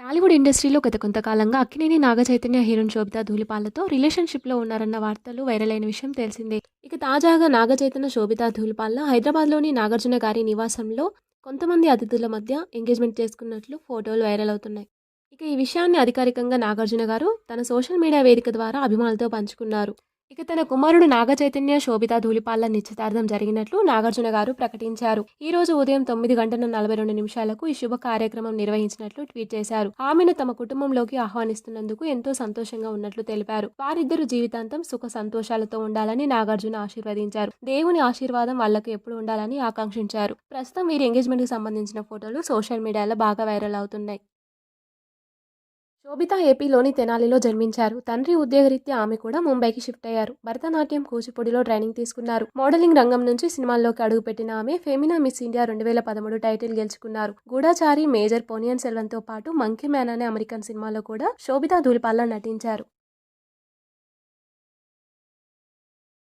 టాలీవుడ్ ఇండస్ట్రీలో గత కొంతకాలంగా అక్కినేని నాగచైతన్య హీరోయిన్ శోభితా ధూళిపాలతో రిలేషన్షిప్లో ఉన్నారన్న వార్తలు వైరల్ అయిన విషయం తెలిసిందే. ఇక తాజాగా నాగచైతన్య శోభితా ధూళిపాల హైదరాబాద్లోని నాగార్జున గారి నివాసంలో కొంతమంది అతిథుల మధ్య ఎంగేజ్మెంట్ చేసుకున్నట్లు ఫోటోలు వైరల్ అవుతున్నాయి. ఇక ఈ విషయాన్ని అధికారికంగా నాగార్జున గారు తన సోషల్ మీడియా వేదిక ద్వారా అభిమానులతో పంచుకున్నారు. ఇక తన కుమారుడు నాగచైతన్య శోభిత ధూళిపాల్ల నిశ్చితార్థం జరిగినట్లు నాగార్జున గారు ప్రకటించారు. ఈ రోజు ఉదయం తొమ్మిది గంటల నలభై రెండు నిమిషాలకు ఈ శుభ కార్యక్రమం నిర్వహించినట్లు ట్వీట్ చేశారు. ఆమెను తమ కుటుంబంలోకి ఆహ్వానిస్తున్నందుకు ఎంతో సంతోషంగా ఉన్నట్లు తెలిపారు. వారిద్దరు జీవితాంతం సుఖ సంతోషాలతో ఉండాలని నాగార్జున ఆశీర్వదించారు. దేవుని ఆశీర్వాదం వాళ్ళకు ఎప్పుడు ఉండాలని ఆకాంక్షించారు. ప్రస్తుతం వీరి ఎంగేజ్మెంట్కి సంబంధించిన ఫోటోలు సోషల్ మీడియాలో బాగా వైరల్ అవుతున్నాయి. శోభిత ఏపీలోని తెనాలిలో జన్మించారు. తండ్రి ఉద్యోగరీత్యా ఆమె కూడా ముంబైకి షిఫ్ట్ అయ్యారు. భరతనాట్యం కూచిపూడిలో ట్రైనింగ్ తీసుకున్నారు. మోడలింగ్ రంగం నుంచి సినిమాల్లోకి అడుగుపెట్టిన ఆమె ఫెమినా మిస్ ఇండియా రెండు వేల పదమూడు టైటిల్ గెలుచుకున్నారు. గూఢాచారి మేజర్ పోనియన్ సెల్వన్తో పాటు మంకీ మ్యాన్ అనే అమెరికన్ సినిమాలో కూడా శోభిత ధూళిపాల్ల నటించారు.